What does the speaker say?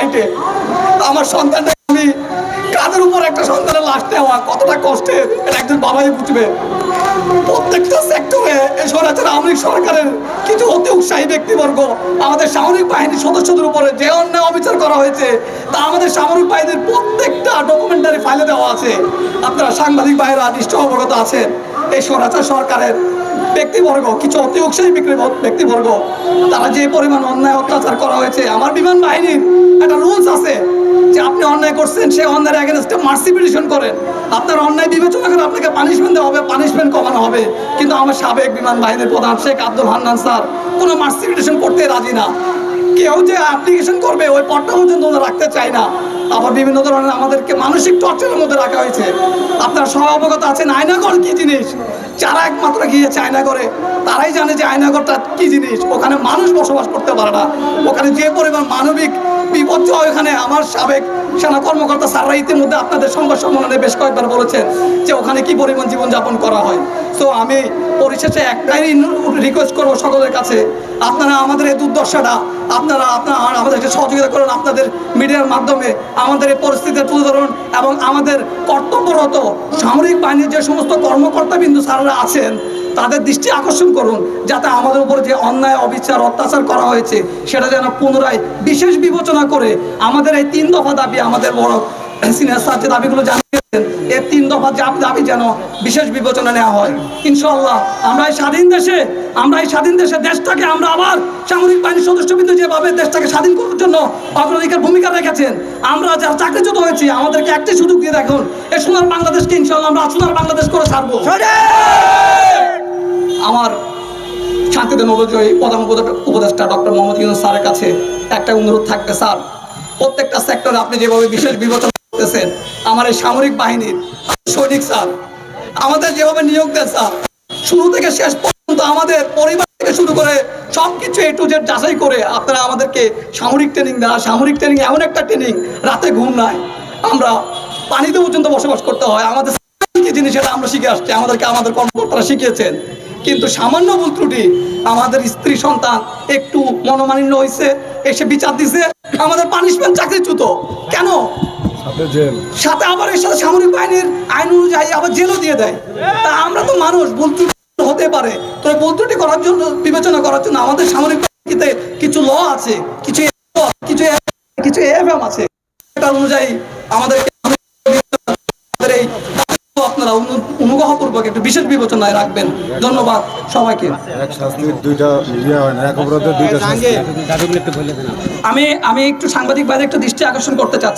ফ্লাইটে আমার সন্তানটা আমি কাদের উপর একটা সন্তানের লাশ নেওয়া কতটা কষ্টের এটা একজন বাবাই বুঝবে। প্রত্যেকটা সেক্টরে এই স্বরাজের আওয়ামী সরকারের কিছু অতি উৎসাহী ব্যক্তিবর্গ, আমাদের সামরিক বাহিনীর সদস্যদের উপরে যে অন্যায় অবিচার করা হয়েছে, তা আমাদের সামরিক বাহিনীর প্রত্যেকটা ডকুমেন্টারি ফাইলে দেওয়া আছে। আপনারা সাংবাদিক ভাইয়েরা নিশ্চয় অবগত আছেন, এই স্বরাচার সরকারের ব্যক্তিবর্গ, কিছু অতি উৎসাহী বিক্রি ব্যক্তিবর্গ, তারা যে পরিমাণ অন্যায় অত্যাচার করা হয়েছে, আমার বিমান বাহিনীর একটা রুলস আছে যে আপনি অন্যায় করছেন সেই অন্যায়ের এগেনস্টে মার্সি পিটিশন করেন। আপনার অন্যায় বিবেচনা করে আপনাকে পানিশমেন্ট দেওয়া হবে পানিশমেন্ট কমানো হবে। কিন্তু আমার সাবেক বিমান বাহিনীর প্রধান শেখ আব্দুল হান্নান স্যার কোনো মার্সি পিটিশন করতে রাজি না। কেউ যে অ্যাপ্লিকেশন করবে, ওই পটটা পর্যন্ত রাখতে চায় না। আবার বিভিন্ন ধরনের আমাদেরকে মানসিক টর্চারের মধ্যে রাখা হয়েছে। আপনারা সব অবগত আছেন আয়নাগর কি জিনিস? যারা একমাত্র গিয়েছে আয়নাগরে তারাই জানে যে আয়নাগরটা কি জিনিস। ওখানে মানুষ বসবাস করতে পারে না। ওখানে যে পরিমাণ মানবিক বিপর্যয় ওখানে আমার সাবেক সেনা কর্মকর্তা স্যাররা ইতিমধ্যে আপনাদের সংবাদ সম্মেলনে বেশ কয়েকবার বলেছেন যে ওখানে কি পরিমাণ জীবনযাপন করা হয়। তো আমি পরিশেষে একটাই রিকোয়েস্ট করব সকলের কাছে। আপনারা আমাদের এই দুর্দশাটা, আপনারা আপনারা আমাদেরকে সহযোগিতা করুন আপনাদের মিডিয়ার মাধ্যমে। আমাদের এই পরিস্থিতি তুলে ধরুন এবং আমাদের কর্তব্যরত সামরিক বাহিনীর যে সমস্ত কর্মকর্তা বিন্দু স্যাররা আছেন, তাদের দৃষ্টি আকর্ষণ করুন, যাতে আমাদের উপর যে অন্যায়, অবিচার, অত্যাচার করা হয়েছে, সেটা যেন পুনরায় বিশেষ বিবেচনা করে আমাদের এই তিন দফা দাবি আমাদের বড় সিনিয়র যে দাবিগুলো জানিয়েছেন এই তিন দফা জাব দাবি যেন বিশেষ বিবেচনা নেওয়া হয়। ইনশাল্লাহ আমরা এই স্বাধীন দেশে আমরা এই স্বাধীন দেশে দেশটাকে আমরা আবার সামরিক বাহিনীর সদস্যবৃন্দ যেভাবে দেশটাকে স্বাধীন করার জন্য অগ্রাধিকার ভূমিকা রেখেছেন আমরা যারা চাকরিচ্যুত হয়েছি আমাদেরকে একটি সুযোগ দিয়ে দেখুন এ সোনার বাংলাদেশকে ইনশাল্লাহ আমরা সোনার বাংলাদেশ করে ছাড়বো। আমার শান্তিতে নবজয়ী প্রধান উপদে- উপদেষ্টা ডক্টর মোহাম্মদ ইউনুস স্যারের কাছে একটা অনুরোধ থাকবে স্যার প্রত্যেকটা সেক্টরে আপনি যেভাবে বিশেষ বিবেচনা করতেছেন আমার এই সামরিক বাহিনীর সৈনিক স্যার, আমাদের যেভাবে নিয়োগ দেন স্যার, শুরু থেকে শেষ পর্যন্ত আমাদের পরিবার থেকে শুরু করে সব কিছু এ টু জেড যাচাই করে আপনারা আমাদেরকে সামরিক ট্রেনিং দেওয়া সামরিক ট্রেনিং এমন একটা ট্রেনিং রাতে ঘুম নাই। আমরা পানিতে পর্যন্ত বসবাস করতে হয়। আমাদের কি জিনিস এটা আমরা শিখে আসছি, আমাদেরকে আমাদের কর্মকর্তারা শিখিয়েছেন। কিন্তু সামান্য ভুল ত্রুটি, আমাদের স্ত্রী সন্তান একটু মনোমালিন্য হয়েছে এসে বিচার দিছে, আমাদের পানিশমেন্ট চাকরিচ্যুত। কেন? সাথে আবার এর সাথে সামরিক বাহিনীর আইন অনুযায়ী আবার জেলও দিয়ে দেয়। তা আমরা তো মানুষ ভুল হতে পারে। তো এই ভুল ত্রুটি করার জন্য বিবেচনা করার জন্য আমাদের সামরিক বাহিনীতে কিছু ল আছে কিছু কিছু কিছু এফএম আছে। সেটা অনুযায়ী আমাদের এই আপনারা অনু- অনুগ্রহপূর্বক একটু বিশেষ বিবেচনায় রাখবেন। ধন্যবাদ সবাইকে। ইয়ে আমি আমি একটু সাংবাদিক বাইরে একটু দৃষ্টি আকর্ষণ করতে চাচ্ছি।